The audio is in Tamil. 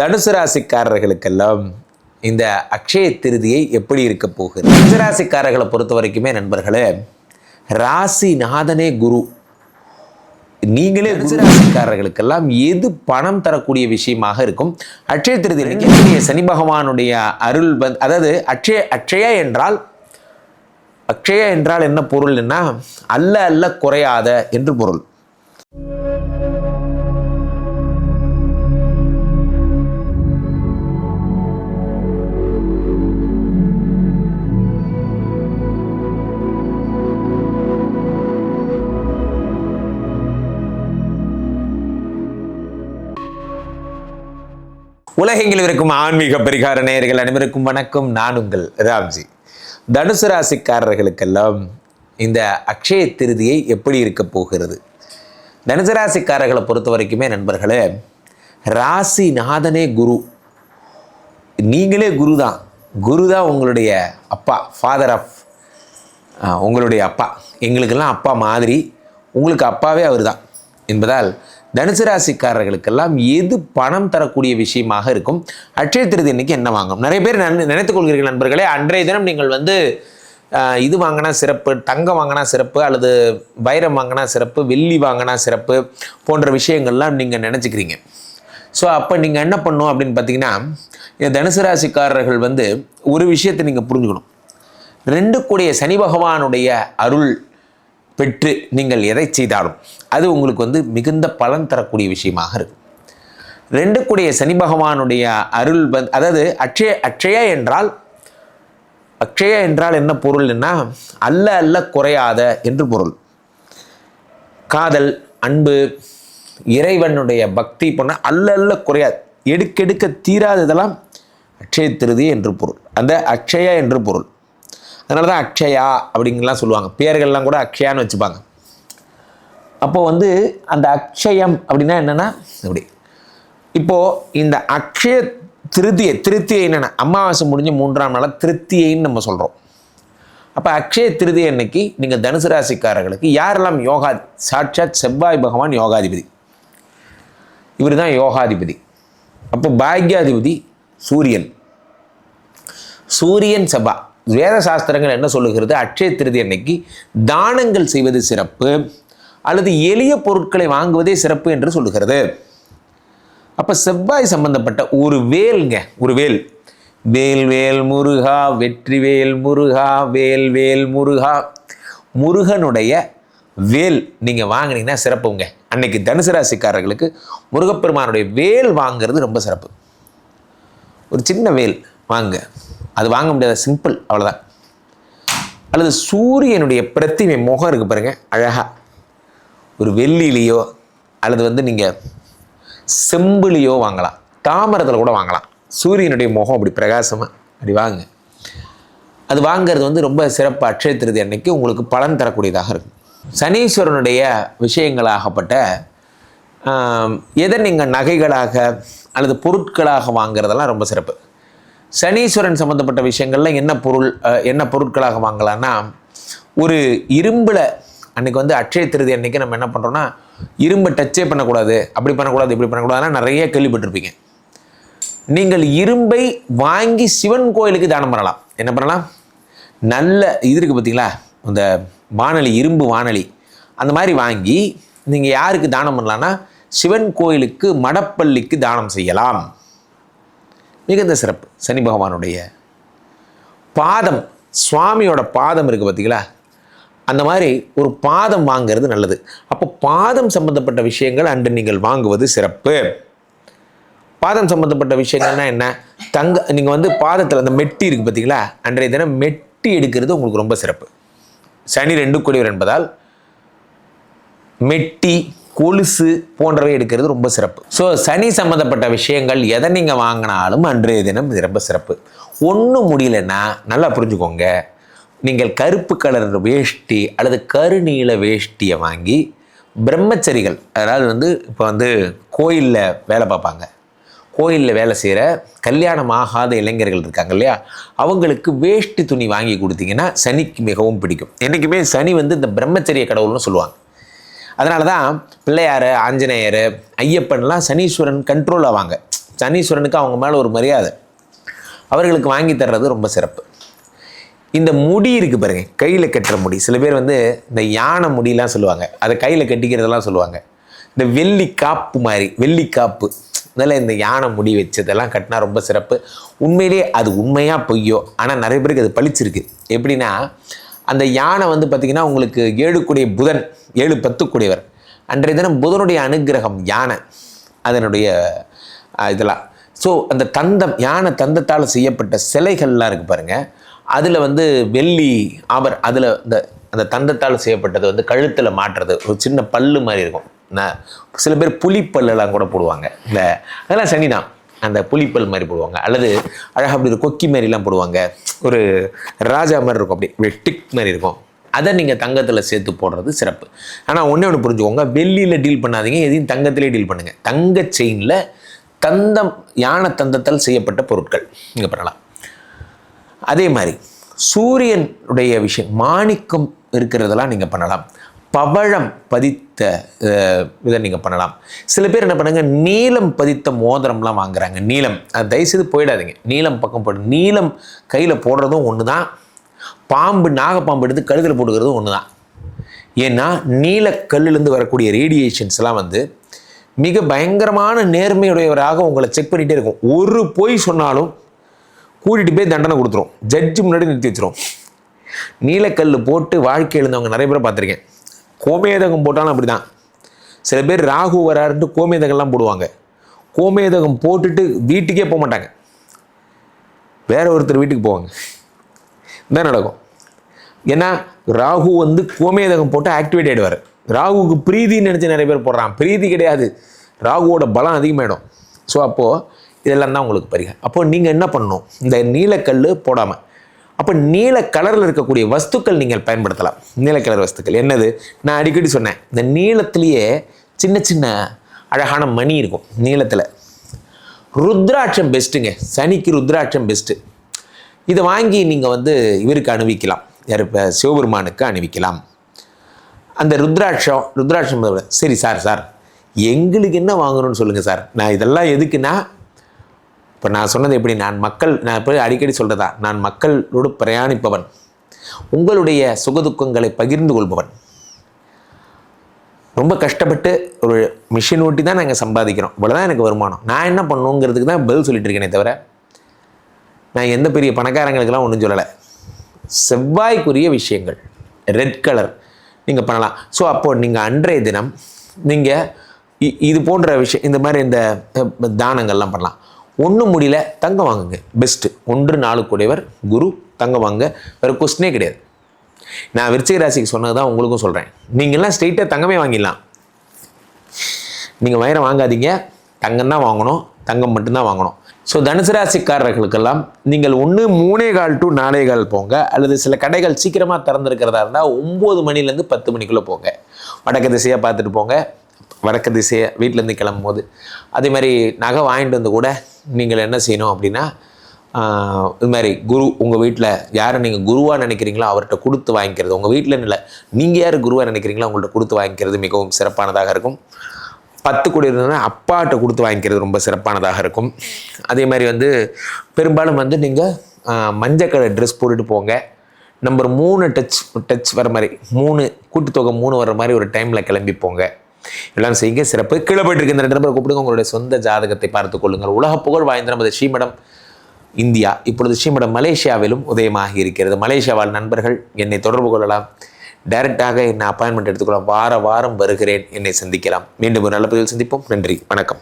தனுசு ராசிக்காரர்களுக்கெல்லாம் இந்த அக்ஷய திருதியை எப்படி இருக்க போகுது? தனுசு ராசிக்காரர்களை பொறுத்த வரைக்குமே நண்பர்களே ராசி நாதனே குரு. நீங்களே தனுசு ராசிக்காரர்களுக்கெல்லாம் எது பணம் தரக்கூடிய விஷயமாக இருக்கும்? அக்ஷய திருதி சனி பகவானுடைய அருள் வந்து அதாவது அக்ஷய அக்ஷயா என்றால் அக்ஷயா என்றால் என்ன பொருள்னா அல்ல அல்ல குறையாத என்று பொருள். உலகெங்கில் இருக்கும் ஆன்மீக பரிகார நேயர்கள் அனைவருக்கும் வணக்கம். நான் உங்கள் ராம்ஜி. தனுசு ராசிக்காரர்களுக்கெல்லாம் இந்த அக்ஷய திருதியை எப்படி இருக்க போகிறது? தனுசு ராசிக்காரர்களை பொறுத்த வரைக்குமே நண்பர்களே ராசி நாதனே குரு. நீங்களே குரு தான். குரு தான் உங்களுடைய அப்பா ஃபாதர் ஆஃப் உங்களுடைய அப்பா. எங்களுக்கெல்லாம் அப்பா மாதிரி உங்களுக்கு அப்பாவே அவர் தான் என்பதால் தனுசு ராசிக்காரர்களுக்கெல்லாம் எது பணம் தரக்கூடிய விஷயமாக இருக்கும்? அட்சய திருதி இன்னைக்கு என்ன வாங்கும்? நிறைய பேர் நன் நினைத்துக் கொள்கிறீர்கள் நண்பர்களே அன்றைய தினம் நீங்கள் வந்து இது வாங்கினா சிறப்பு தங்கம் வாங்கினா சிறப்பு அல்லது வைரம் வாங்கினா சிறப்பு வெள்ளி வாங்கினா சிறப்பு போன்ற விஷயங்கள்லாம் நீங்கள் நினச்சிக்கிறீங்க. ஸோ அப்போ நீங்கள் என்ன பண்ணும் அப்படின்னு பார்த்தீங்கன்னா தனுசு ராசிக்காரர்கள் வந்து ஒரு விஷயத்தை நீங்கள் புரிஞ்சுக்கணும். ரெண்டு கூடிய சனி பகவானுடைய அருள் பெற்று நீங்கள் எதை செய்தாலும் அது உங்களுக்கு வந்து மிகுந்த பலன் தரக்கூடிய விஷயமாக இருக்கும். ரெண்டு கூடிய சனி பகவானுடைய அருள் வந் அதாவது அக்ஷய அக்ஷயா என்றால் அக்ஷயா என்றால் என்ன பொருள்னா அல்ல அல்ல குறையாத என்று பொருள். காதல் அன்பு இறைவனுடைய பக்தி போன அல்ல அல்ல குறையாது எடுக்கெடுக்க தீராததெல்லாம் அக்ஷய திருதி என்று பொருள். அந்த அக்ஷயா என்று பொருள். அதனால தான் அக்ஷயா அப்படிங்கலாம் சொல்லுவாங்க. பேர்கள்லாம் கூட அக்ஷயான்னு வச்சுப்பாங்க. அப்போது வந்து அந்த அக்ஷயம் அப்படின்னா என்னென்னா அப்படி இப்போது இந்த அக்ஷய திருத்தியை திருத்தியை என்னென்ன அமாவாசை முடிஞ்சு மூன்றாம் நாளாக திருத்தியைன்னு நம்ம சொல்கிறோம் அப்போ அக்ஷய திருதியை அன்னைக்கு நீங்கள் தனுசு ராசிக்காரர்களுக்கு யாரெல்லாம் யோகா சாட்சாத் செவ்வாய் பகவான் யோகாதிபதி. இவர் தான் யோகாதிபதி. அப்போ பாக்யாதிபதி சூரியன். சூரியன் செவ்வாய் வேத சாஸ்திரங்கள் என்ன சொல்லுகிறது? அட்சய திருதி அன்னைக்கு தானங்கள் செய்வது சிறப்பு அல்லது எளிய பொருட்களை வாங்குவதே சிறப்பு என்று சொல்லுகிறது. அப்போ செவ்வாய் சம்பந்தப்பட்ட ஒரு வேல்ங்க ஒரு வேல். வேல் வேல் முருகா வெற்றி வேல் முருகா வேல் வேல் முருகா. முருகனுடைய வேல் நீங்கள் வாங்கினீங்கன்னா சிறப்புங்க. அன்னைக்கு தனுசு ராசிக்காரர்களுக்கு முருகப்பெருமானுடைய வேல் வாங்குறது ரொம்ப சிறப்பு. ஒரு சின்ன வேல் வாங்க. அது வாங்க முடியாத சிம்பிள் அவ்வளோதான் அல்லது சூரியனுடைய பிரத்திமை முகம் இருக்குது பாருங்க அழகாக ஒரு வெள்ளிலேயோ அல்லது வந்து நீங்கள் செம்புலேயோ வாங்கலாம். தாமரத்தில் கூட வாங்கலாம். சூரியனுடைய முகம் அப்படி பிரகாசமாக அப்படி வாங்க. அது வாங்கிறது வந்து ரொம்ப சிறப்பு அட்சய திருதி அன்னைக்கு உங்களுக்கு பலன் தரக்கூடியதாக இருக்கும். சனீஸ்வரனுடைய விஷயங்களாகப்பட்ட எதை நீங்கள் நகைகளாக அல்லது பொருட்களாக வாங்குறதெல்லாம் ரொம்ப சிறப்பு. சனீஸ்வரன் சம்மந்தப்பட்ட விஷயங்கள்ல என்ன பொருள் என்ன பொருட்களாக வாங்கலாம்னா ஒரு இரும்பில் அன்னைக்கு வந்து அட்சய திருதி அன்னைக்கு நம்ம என்ன பண்ணுறோம்னா இரும்பை டச்சே பண்ணக்கூடாது. அப்படி பண்ணக்கூடாது இப்படி பண்ணக்கூடாதுன்னா நிறைய கேள்விப்பட்டிருப்பீங்க. நீங்கள் இரும்பை வாங்கி சிவன் கோயிலுக்கு தானம் பண்ணலாம். என்ன பண்ணலாம்? நல்ல இது இருக்குது பார்த்தீங்களா அந்த வானொலி இரும்பு வானொலி. அந்த மாதிரி வாங்கி நீங்கள் யாருக்கு தானம் பண்ணலான்னா சிவன் கோயிலுக்கு மடப்பள்ளிக்கு தானம் செய்யலாம். மிகுந்த சிறப்பு. சனி பகவானுடைய பாதம் சுவாமியோட பாதம் இருக்குது பார்த்தீங்களா அந்த மாதிரி ஒரு பாதம் வாங்குறது நல்லது. அப்போ பாதம் சம்பந்தப்பட்ட விஷயங்கள் அன்று நீங்கள் வாங்குவது சிறப்பு. பாதம் சம்பந்தப்பட்ட விஷயங்கள்னா என்ன? தங்க நீங்கள் வந்து பாதத்தில் அந்த மெட்டி இருக்குது பார்த்தீங்களா அன்றைய தினம் மெட்டி எடுக்கிறது உங்களுக்கு ரொம்ப சிறப்பு. சனி ரெண்டு குடிவர் என்பதால் மெட்டி கொலுசு போன்றவை எடுக்கிறது ரொம்ப சிறப்பு. ஸோ சனி சம்மந்தப்பட்ட விஷயங்கள் எதை நீங்கள் வாங்கினாலும் அன்றைய தினம் இது ரொம்ப சிறப்பு. ஒன்றும் முடியலன்னா நல்லா புரிஞ்சுக்கோங்க. நீங்கள் கருப்பு கலர் வேஷ்டி அல்லது கருநீல வேஷ்டியை வாங்கி பிரம்மச்சரிகள் அதாவது வந்து இப்போ வந்து கோயிலில் வேலை பார்ப்பாங்க. கோயிலில் வேலை செய்கிற கல்யாணம் ஆகாத இளைஞர்கள் இருக்காங்க இல்லையா? அவங்களுக்கு வேஷ்டி துணி வாங்கி கொடுத்தீங்கன்னா சனிக்கு மிகவும் பிடிக்கும். என்றைக்குமே சனி வந்து இந்த பிரம்மச்சரிய கடவுள்னு சொல்லுவாங்க. அதனால தான் பிள்ளையார் ஆஞ்சநேயர் ஐயப்பன்லாம் சனீஸ்வரன் கண்ட்ரோல் ஆவாங்க. சனீஸ்வரனுக்கு அவங்க மேலே ஒரு மரியாதை. அவர்களுக்கு வாங்கி தர்றது ரொம்ப சிறப்பு. இந்த முடி இருக்கு பாருங்க கையில் கட்டுற முடி. சில பேர் வந்து இந்த யானை முடியெலாம் சொல்லுவாங்க. அதை கையில் கட்டிக்கிறதெல்லாம் சொல்லுவாங்க. இந்த வெள்ளி காப்பு மாதிரி வெள்ளி காப்பு. அதனால் இந்த யானை முடி வச்சதெல்லாம் கட்டினா ரொம்ப சிறப்பு. உண்மையிலேயே அது உண்மையாக பொய்யோ? ஆனால் நிறைய பேருக்கு அது பளிச்சிருக்கு. எப்படின்னா அந்த யானை வந்து பார்த்திங்கன்னா உங்களுக்கு ஏழுக்குடைய புதன் ஏழு பத்துக்குடையவர். அன்றைய தினம் புதனுடைய அனுக்கிரகம் யானை அதனுடைய இதெல்லாம். ஸோ அந்த தந்தம் யானை தந்தத்தால் செய்யப்பட்ட சிலைகள்லாம் இருக்குது பாருங்கள் அதில் வந்து வெள்ளி ஆபர் அதில் இந்த அந்த தந்தத்தால் செய்யப்பட்டது வந்து கழுத்தில் மாட்டுறது. ஒரு சின்ன பல்லு மாதிரி இருக்கும். நான் சில பேர் புலிப்பல்லெல்லாம் கூட போடுவாங்க. இல்லை அதெல்லாம் சனி தான் அந்த புலிப்பல் மாதிரி போடுவாங்க. அல்லது அழகாக அப்படி ஒரு கொக்கி மாதிரிலாம் போடுவாங்க. ஒரு ராஜா மாதிரி இருக்கும் அப்படி வெட்டிக் டிக் மாதிரி இருக்கும். அதை நீங்கள் தங்கத்தில் சேர்த்து போடுறது சிறப்பு. ஆனால் ஒன்றே ஒன்று புரிஞ்சுக்கோங்க. வெள்ளியில் டீல் பண்ணாதீங்க எதையும் தங்கத்திலே டீல் பண்ணுங்கள் தங்க செயினில் தந்தம் யானை தந்தத்தால் செய்யப்பட்ட பொருட்கள். நீங்கள் பண்ணலாம் அதே மாதிரி சூரியனுடைய விஷயம் மாணிக்கம் இருக்கிறதெல்லாம் நீங்கள் பண்ணலாம். பவழம் பதித்த இதை நீங்கள் பண்ணலாம். சில பேர் என்ன பண்ணுங்கள் நீலம் பதித்த மோதிரம்லாம் வாங்குறாங்க. நீளம் அது தயவுசெய்து போயிடாதீங்க. நீளம் பக்கம் போடு. நீளம் கையில் போடுறதும் ஒன்று தான் பாம்பு நாகப்பாம்பு எடுத்து கழுத்தில் போட்டுக்கிறதும் ஒன்று தான் ஏன்னா நீலக்கல்லிருந்து வரக்கூடிய ரேடியேஷன்ஸ்லாம் வந்து மிக பயங்கரமான நேர்மையுடையவராக உங்களை செக் பண்ணிகிட்டே இருக்கும். ஒரு பொய் சொன்னாலும் கூட்டிகிட்டு போய் தண்டனை கொடுத்துரும். ஜட்ஜு முன்னாடி நிறுத்தி வச்சிரும். நீலக்கல் போட்டு வாழ்க்கை எழுந்தவங்க நிறைய பேரை பார்த்துருக்கேன். கோமேதகம் போட்டாலும் அப்படி தான் சில பேர் ராகு வராருன்ட்டு கோமேதகம்லாம் போடுவாங்க. கோமேதகம் போட்டுட்டு வீட்டுக்கே போக மாட்டாங்க. வேற ஒருத்தர் வீட்டுக்கு போவாங்க. இதான் நடக்கும். ஏன்னா ராகு வந்து கோமேதகம் போட்டு ஆக்டிவேட் ஆகிடுவார் ராகுவுக்கு பிரீதின்னு நினச்சி நிறைய பேர் போடுறான். பிரீதி கிடையாது. ராகுவோட பலம் அதிகமாகிடும் ஸோ அப்போது இதெல்லாம் தான் உங்களுக்கு பரிகாரம். அப்போது நீங்கள் என்ன பண்ணணும்? இந்த நீலக்கல் போடாமல் அப்போ நீல கலரில் இருக்கக்கூடிய வஸ்துக்கள் நீங்கள் பயன்படுத்தலாம். நீல கலர் வஸ்துக்கள். என்னது? நான் அடிக்கடி சொன்னேன். இந்த நீளத்திலேயே சின்ன சின்ன அழகான மணி இருக்கும். நீளத்தில். ருத்ராட்சம் பெஸ்ட்டுங்க சனிக்கு ருத்ராட்சம் பெஸ்ட்டு இதை வாங்கி நீங்கள் வந்து இவருக்கு அணிவிக்கலாம். யார் இப்போ சிவபெருமானுக்கு அணிவிக்கலாம். அந்த ருத்ராட்சம் ருத்ராட்சம் சரி சார் சார். எங்களுக்கு என்ன வாங்கணும்னு சொல்லுங்கள் சார். நான் இதெல்லாம் எதுக்குன்னா இப்போ நான் சொன்னது எப்படி? நான் மக்கள் நான் இப்போ அடிக்கடி சொல்கிறதா நான் மக்களோடு பிரயாணிப்பவன். உங்களுடைய சுகதுக்கங்களை பகிர்ந்து கொள்பவன். ரொம்ப கஷ்டப்பட்டு ஒரு மிஷின் ஓட்டி தான் நாங்கள் சம்பாதிக்கிறோம். இவ்வளோதான் எனக்கு வருமானம். நான் என்ன பண்ணணுங்கிறதுக்கு தான் பதில் சொல்லிட்டு இருக்கேனே தவிர நான் எந்த பெரிய பணக்காரங்களுக்கெல்லாம் ஒன்றும் சொல்லலை. செவ்வாய்க்குரிய விஷயங்கள். ரெட் கலர் நீங்கள் பண்ணலாம். ஸோ அப்போது நீங்கள் அன்றைய தினம் நீங்கள் இது போன்ற விஷயம் இந்த மாதிரி இந்த தானங்கள்லாம் பண்ணலாம். ஒன்றும் முடியல தங்கம் வாங்குங்க. பெஸ்ட்டு ஒன்று நாலு கூடையவர் குரு தங்கம் வாங்க. வேறு கொஸ்டினே கிடையாது. நான் விருச்சிக ராசிக்கு சொன்னது தான் உங்களுக்கும் சொல்கிறேன் நீங்கள்லாம் ஸ்ட்ரெயிட்டாக தங்கமே வாங்கிடலாம். நீங்கள் வைரம் வாங்காதீங்க. தங்கம் தான் வாங்கணும். தங்கம் மட்டும்தான் வாங்கணும். ஸோ தனுசு ராசிக்காரர்களுக்கெல்லாம் நீங்கள் ஒன்று மூணே கால் டு நாலே கால் போங்க. அல்லது சில கடைகள் சீக்கிரமாக திறந்துருக்கிறதா இருந்தால் ஒம்பது மணிலேருந்து பத்து மணிக்குள்ளே போங்க. வடக்கு திசையாக பார்த்துட்டு போங்க. வடக்கு திசையை வீட்டிலேருந்து கிளம்பும் போது அதே மாதிரி நகை வாங்கிட்டு வந்து கூட நீங்கள் என்ன செய்யணும் அப்படின்னா இது மாதிரி குரு உங்கள் வீட்டில் யாரை நீங்கள் குருவாக நினைக்கிறீங்களோ அவர்கிட்ட கொடுத்து வாங்கிக்கிறது. உங்கள் வீட்டில் இல்லை நீங்கள் யார் குருவாக நினைக்கிறீங்களோ அவங்கள்ட்ட கொடுத்து வாங்கிக்கிறது மிகவும் சிறப்பானதாக இருக்கும். பத்து கோடி இருந்ததுன்னா அப்பாட்ட கொடுத்து வாங்கிக்கிறது ரொம்ப சிறப்பானதாக இருக்கும். அதே மாதிரி வந்து பெரும்பாலும் வந்து நீங்கள் மஞ்சள் கலர் ட்ரெஸ் போட்டுட்டு போங்க. நம்பர் மூணு டச் டச் வர மாதிரி மூணு கூட்டுத்தொகை மூணு வர மாதிரி ஒரு டைமில் கிளம்பி போங்க. எல்லாம் செய்யுங்க சிறப்பு. கீழே போயிட்டு இந்த ரெண்டு நம்பரை கூப்பிடுங்க. உங்களுடைய சொந்த ஜாதகத்தை பார்த்துக் கொள்ளுங்கள். உலக புகழ் வாய்ந்த நமது ஸ்ரீமடம் இந்தியா. இப்பொழுது ஸ்ரீமடம் மலேசியாவிலும் உதயமாகி இருக்கிறது. மலேசியா வாழ் நண்பர்கள் என்னை தொடர்பு கொள்ளலாம். டைரெக்டாக என்னை அப்பாயின்மெண்ட் எடுத்துக்கொள்ளலாம். வார வாரம் வருகிறேன். என்னை சந்திக்கலாம். மீண்டும் ஒரு நல்ல பதிவில் சந்திப்போம். நன்றி. வணக்கம்.